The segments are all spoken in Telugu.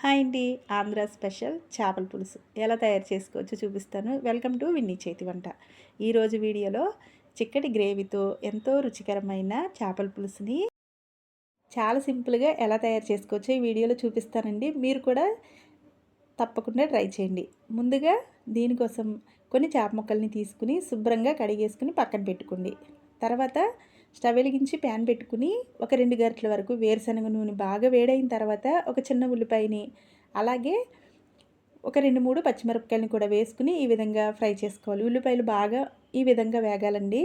హాయ్ అండి. ఆంధ్ర స్పెషల్ చేపల పులుసు. ఎలా తయారు చేసుకోవచ్చు చూపిస్తాను. వెల్కమ్ టు విన్నీ చేతి వంట. ఈరోజు వీడియోలో చిక్కటి గ్రేవీతో ఎంతో రుచికరమైన చేపల పులుసుని చాలా సింపుల్గా ఎలా తయారు చేసుకోవచ్చు ఈ వీడియోలో చూపిస్తానండి. మీరు కూడా తప్పకుండా ట్రై చేయండి. ముందుగా దీనికోసం కొన్ని చేప ముక్కల్ని తీసుకుని శుభ్రంగా కడిగేసుకుని పక్కన పెట్టుకోండి. తర్వాత స్టవ్ వెలిగించి ప్యాన్ పెట్టుకుని ఒక రెండు గంటల వరకు వేరుశనగ నూనె బాగా వేడైన తర్వాత ఒక చిన్న ఉల్లిపాయని అలాగే ఒక రెండు మూడు పచ్చిమిరపకాయలను కూడా వేసుకుని ఈ విధంగా ఫ్రై చేసుకోవాలి. ఉల్లిపాయలు బాగా ఈ విధంగా వేగాలండి.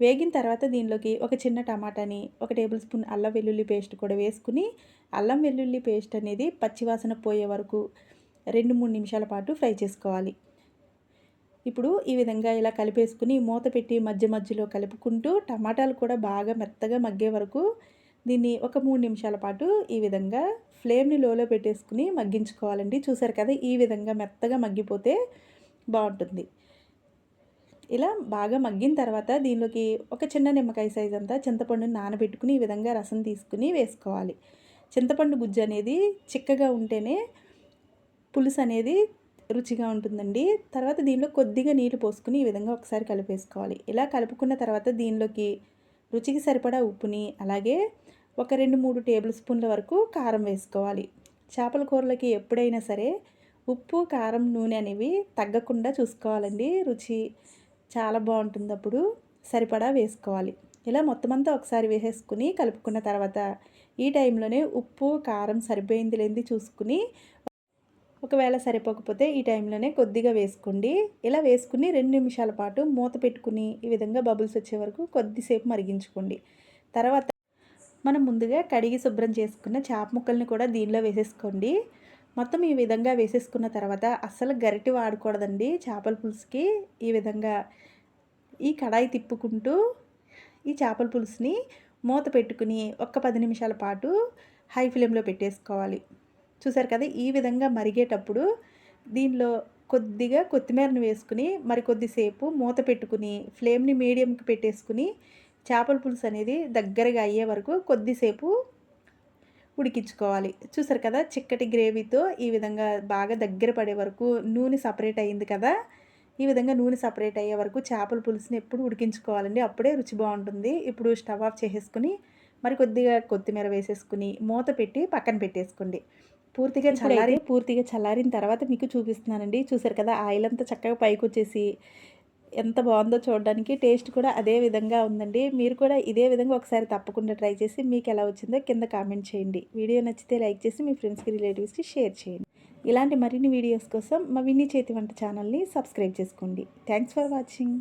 వేగిన తర్వాత దీనిలోకి ఒక చిన్న టమాటాని ఒక టేబుల్ స్పూన్ అల్లం వెల్లుల్లి పేస్ట్ కూడా వేసుకుని అల్లం వెల్లుల్లి పేస్ట్ అనేది పచ్చివాసన పోయే వరకు రెండు మూడు నిమిషాల పాటు ఫ్రై చేసుకోవాలి. ఇప్పుడు ఈ విధంగా ఇలా కలిపేసుకుని మూత పెట్టి మధ్య మధ్యలో కలుపుకుంటూ టమాటాలు కూడా బాగా మెత్తగా మగ్గే వరకు దీన్ని ఒక మూడు నిమిషాల పాటు ఈ విధంగా ఫ్లేమ్ని లోలో పెట్టేసుకుని మగ్గించుకోవాలండి. చూసారు కదా ఈ విధంగా మెత్తగా మగ్గిపోతే బాగుంటుంది. ఇలా బాగా మగ్గిన తర్వాత దీనిలోకి ఒక చిన్న నిమ్మకాయ సైజ్ అంతా చింతపండుని నానబెట్టుకుని ఈ విధంగా రసం తీసుకుని వేసుకోవాలి. చింతపండు గుజ్జు అనేది చిక్కగా ఉంటేనే పులుసు అనేది రుచిగా ఉంటుందండి. తర్వాత దీనిలో కొద్దిగా నీళ్ళు పోసుకుని ఈ విధంగా ఒకసారి కలిపేసుకోవాలి. ఇలా కలుపుకున్న తర్వాత దీనిలోకి రుచికి సరిపడా ఉప్పుని అలాగే ఒక రెండు మూడు టేబుల్ స్పూన్ల వరకు కారం వేసుకోవాలి. చేపల కూరలకి ఎప్పుడైనా సరే ఉప్పు కారం నూనె అనేవి తగ్గకుండా చూసుకోవాలండి. రుచి చాలా బాగుంటుంది అప్పుడు. సరిపడా వేసుకోవాలి. ఇలా మొత్తం అంతా ఒకసారి వేసేసుకుని కలుపుకున్న తర్వాత ఈ టైంలోనే ఉప్పు కారం సరిపోయింది లేనిది చూసుకుని ఒకవేళ సరిపోకపోతే ఈ టైంలోనే కొద్దిగా వేసుకోండి. ఇలా వేసుకుని రెండు నిమిషాల పాటు మూత పెట్టుకుని ఈ విధంగా బబుల్స్ వచ్చే వరకు కొద్దిసేపు మరిగించుకోండి. తర్వాత మనం ముందుగా కడిగి శుభ్రం చేసుకున్న చేప ముక్కల్ని కూడా దీనిలో వేసేసుకోండి. మొత్తం ఈ విధంగా వేసేసుకున్న తర్వాత అస్సలు గరిటి వాడకూడదండి చేపల పులుసుకి. ఈ విధంగా ఈ కడాయి తిప్పుకుంటూ ఈ చేపల పులుసుని మూత పెట్టుకుని ఒక్క పది నిమిషాల పాటు హై ఫ్లేమ్లో పెట్టేసుకోవాలి. చూసారు కదా ఈ విధంగా మరిగేటప్పుడు దీనిలో కొద్దిగా కొత్తిమీరను వేసుకుని మరి కొద్దిసేపు మూత పెట్టుకుని ఫ్లేమ్ని మీడియంకి పెట్టేసుకుని చేపల పులుసు అనేది దగ్గరగా అయ్యే వరకు కొద్దిసేపు ఉడికించుకోవాలి. చూసారు కదా చిక్కటి గ్రేవీతో ఈ విధంగా బాగా దగ్గర పడే వరకు నూనె సపరేట్ అయింది కదా ఈ విధంగా నూనె సపరేట్ అయ్యే వరకు చేపల పులుసుని ఎప్పుడు ఉడికించుకోవాలండి. అప్పుడే రుచి బాగుంటుంది. ఇప్పుడు స్టవ్ ఆఫ్ చేసేసుకుని మరి కొద్దిగా కొత్తిమీర వేసేసుకుని మూత పెట్టి పక్కన పెట్టేసుకోండి. పూర్తిగా చల్లారి పూర్తిగా చల్లారిన తర్వాత మీకు చూపిస్తున్నానండి. చూసారు కదా ఆయిల్ అంతా చక్కగా పైకి వచ్చేసి ఎంత బాగుందో చూడడానికి టేస్ట్ కూడా అదే విధంగా ఉందండి. మీరు కూడా ఇదే విధంగా ఒకసారి తప్పకుండా ట్రై చేసి మీకు ఎలా వచ్చిందో కింద కామెంట్ చేయండి. వీడియో నచ్చితే లైక్ చేసి మీ ఫ్రెండ్స్కి రిలేటివ్స్కి షేర్ చేయండి. ఇలాంటి మరిన్ని వీడియోస్ కోసం మా విన్నీ చేతి వంట ఛానల్ని సబ్స్క్రైబ్ చేసుకోండి. Thanks for watching.